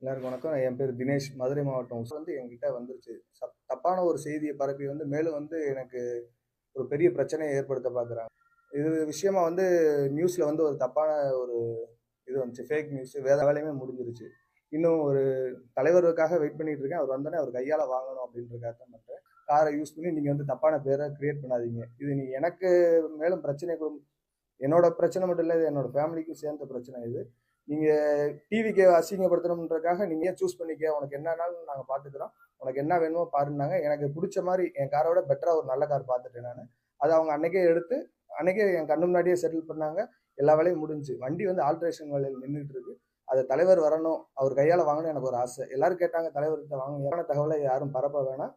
எல்லாருக்கும் வணக்கம். என் பேர் தினேஷ். மதுரை மாவட்டம் வந்து என்கிட்ட வந்துருச்சு. சப் தப்பான ஒரு செய்தியை பரப்பி வந்து மேலும் வந்து எனக்கு ஒரு பெரிய பிரச்சனையை ஏற்படுத்த பார்க்குறாங்க இது விஷயமா வந்து நியூஸில் வந்து ஒரு தப்பான ஒரு இது வந்துச்சு. ஃபேக் நியூஸ் வேற வேலையுமே முடிஞ்சிருச்சு. இன்னும் ஒரு தலைவருக்காக வெயிட் பண்ணிட்டு இருக்கேன். அவர் வந்தோடனே அவர் கையால் வாங்கணும் அப்படின்றக்காக தான் பண்ணுறேன் காரை யூஸ் பண்ணி நீங்கள் வந்து தப்பான பேரை கிரியேட் பண்ணாதீங்க. இது நீ எனக்கு மேலும் பிரச்சனை என்னோட பிரச்சனை மட்டும் இல்லை இது என்னோட ஃபேமிலிக்கும் சேர்ந்த பிரச்சனை இது. நீங்கள் டிவிக்கு அசிங்கப்படுத்தணுன்றக்காக நீங்கள் சூஸ் பண்ணிக்க? உனக்கு என்னன்னாலும் நாங்கள் பார்த்துக்குறோம் உனக்கு என்ன வேணுமோ பாருன்னாங்க. எனக்கு பிடிச்ச மாதிரி என் காரோட பெட்டராக ஒரு நல்ல கார் பார்த்துட்டேன் நான். அதை அவங்க அன்னைக்கே எடுத்து அன்னைக்கே என் கண்ணு முன்னாடியே செட்டில் பண்ணாங்க. எல்லா வேலையும் முடிஞ்சு. வண்டி வந்து ஆல்ட்ரேஷன் வேலையில் நின்றுட்டு இருக்கு. அது தலைவர் வரணும். அவர் கையால் வாங்கணும் எனக்கு ஒரு ஆசை. எல்லாரும் கேட்டாங்க தலைவர்கிட்ட வாங்க. ஏன்னா தகவலை யாரும் பரப்ப வேணாம்.